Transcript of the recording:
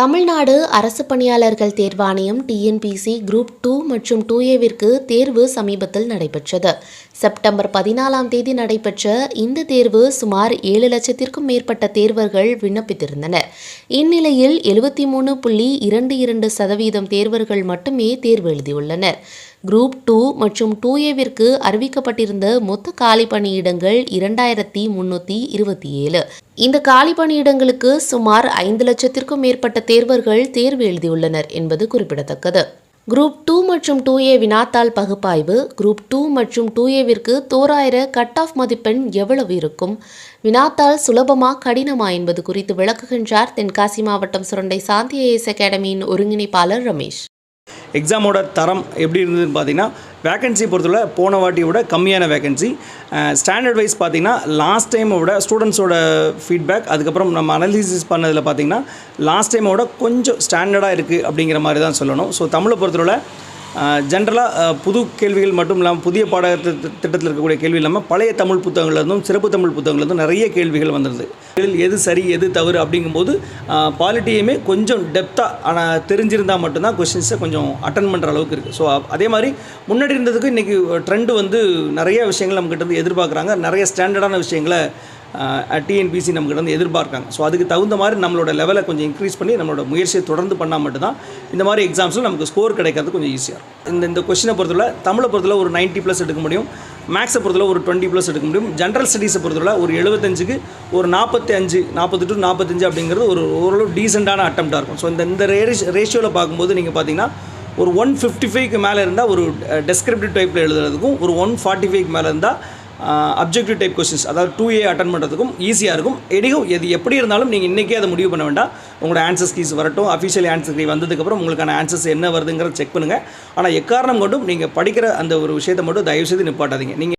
தமிழ்நாடு அரசு பணியாளர்கள் தேர்வாணையம் டிஎன்பிசி குரூப் டூ மற்றும் டூ ஏவிற்கு தேர்வு சமீபத்தில் நடைபெற்றது. செப்டம்பர் பதினாலாம் தேதி நடைபெற்ற இந்த தேர்வு சுமார் ஏழு லட்சத்திற்கும் மேற்பட்ட தேர்வர்கள் விண்ணப்பித்திருந்தனர். இந்நிலையில் எழுபத்தி மூணு புள்ளி இரண்டு இரண்டு சதவீதம் தேர்வர்கள் மட்டுமே தேர்வு எழுதியுள்ளனர். குரூப் டூ மற்றும் டூ ஏவிற்கு அறிவிக்கப்பட்டிருந்த மொத்த காலி பணியிடங்கள் இரண்டாயிரத்தி முன்னூற்றி இருபத்தி ஏழு. இந்த காலி பணியிடங்களுக்கு சுமார் ஐந்து லட்சத்திற்கும் மேற்பட்ட தேர்வர்கள் தேர்வு எழுதியுள்ளனர் என்பது குறிப்பிடத்தக்கது. குரூப் டூ மற்றும் டூ ஏ வினாத்தாள் பகுப்பாய்வு குரூப் டூ மற்றும் டூ ஏவிற்கு தோராயிர கட் ஆஃப் மதிப்பெண் எவ்வளவு இருக்கும் வினாத்தாள் சுலபமா கடினமா என்பது குறித்து விளக்குகின்றார் தென்காசி மாவட்டம் சுரண்டை சாந்தி ஐஎஸ் அகாடமியின் ஒருங்கிணைப்பாளர் ரமேஷ். எக்ஸாமோட தரம் எப்படி இருந்ததுன்னு பார்த்தீங்கன்னா வேகன்சி பொறுத்தவரை போன வாட்டியை விட கம்மியான வேகன்சி ஸ்டாண்டர்ட் வைஸ் பார்த்தீங்கன்னா லாஸ்ட் டைமோட விட ஸ்டூடெண்ட்ஸோட ஃபீட்பேக் அதுக்கப்புறம் நம்ம அனலிசிஸ் பண்ணதில் பார்த்தீங்கன்னா லாஸ்ட் டைமோட கொஞ்சம் ஸ்டாண்டர்டாக இருக்குது அப்படிங்கிற மாதிரி தான் சொல்லணும். ஸோ தமிழை பொறுத்தவரை ஜென்ரலாக புது கேள்விகள் மட்டும் இல்லாமல் புதிய பாட திட்டத்தில் இருக்கக்கூடிய கேள்வி இல்லாமல் பழைய தமிழ் புத்தகங்கள்லேருந்தும் சிறப்பு தமிழ் புத்தகங்கள்லேருந்தும் நிறைய கேள்விகள் வந்துடுது இதில் எது சரி எது தவறு அப்படிங்கும்போது பாலிட்டியுமே கொஞ்சம் டெப்த்தாக ஆனால் தெரிஞ்சிருந்தால் மட்டும்தான் கொஷின்ஸை கொஞ்சம் அட்டன் பண்ணுற அளவுக்கு இருக்குது ஸோ அதே மாதிரி முன்னாடி இருந்ததுக்கு இன்றைக்கி ட்ரெண்டு வந்து நிறைய விஷயங்கள் நம்மக்கிட்ட இருந்து எதிர்பார்க்குறாங்க. நிறைய ஸ்டாண்டர்டான விஷயங்களை டிஎன்பிசி நம்மக்கிட்ட வந்து எதிர்பார்க்காங்க. ஸோ அதுக்கு தகுந்த மாதிரி நம்மளோட லெவலை கொஞ்சம் இன்க்ரீஸ் பண்ணி நம்மளோட முயற்சியை தொடர்ந்து பண்ணால் மட்டும்தான் இந்த மாதிரி எக்ஸாம்ஸில் நமக்கு ஸ்கோர் கிடைக்கிறது கொஞ்சம் ஈஸியாக இருக்கும். இந்த இந்த கொஸ்டினை பொறுத்தவரை தமிழை பொறுத்தவரை ஒரு 90 ப்ளஸ் எடுக்க முடியும். மேக்ஸை பொறுத்தவரை ஒரு டுவெண்ட்டி ப்ளஸ் எடுக்க முடியும். ஜென்ரல் ஸ்டடீஸை பொறுத்தவரை ஒரு எழுபத்தஞ்சுக்கு ஒரு நாற்பத்தி அஞ்சு நாற்பத்தி டு நாற்பத்தஞ்சு அப்படிங்கிறது ஒரு ஓரளவு டீசெண்டான அட்டம்ப்டாக இருக்கும். ஸோ இந்த இந்த ரேஷியோவில் பார்க்கும்போது நீங்கள் பார்த்தீங்கன்னா ஒரு ஒன் ஃபிஃப்டி ஃபைவ்க்கு மேலே இருந்தால் ஒரு டெஸ்கிரிப்டிவ் டைப்பில் எழுதுறதுக்கும் ஒரு ஒன் ஃபார்ட்டி ஃபைவ்க்கு மேலே இருந்தால் அப்ஜெக்டிவ் டைப் கொஸ்டின்ஸ் அதாவது டூ ஏ அட்டன் பண்ணுறதுக்கும் ஈஸியாக இருக்கும். எடியும் எது எப்படி இருந்தாலும் நீங்கள் இன்றைக்கே அதை முடிவு பண்ண வேண்டாம். உங்களோட ஆன்சர்ஸ் கீஸ் வரட்டும். அஃபிஷியல் ஆன்சர் கீ வந்ததுக்கப்புறம் உங்களுக்கான ஆன்சர்ஸ் என்ன வருதுங்கிறத செக் பண்ணுங்கள் ஆனால் எக்காரணம் கொண்டும் நீங்கள் படிக்கிற அந்த ஒரு விஷயத்தை மட்டும் தயவுசெய்து நிப்பாட்டாதீங்க. நீங்கள்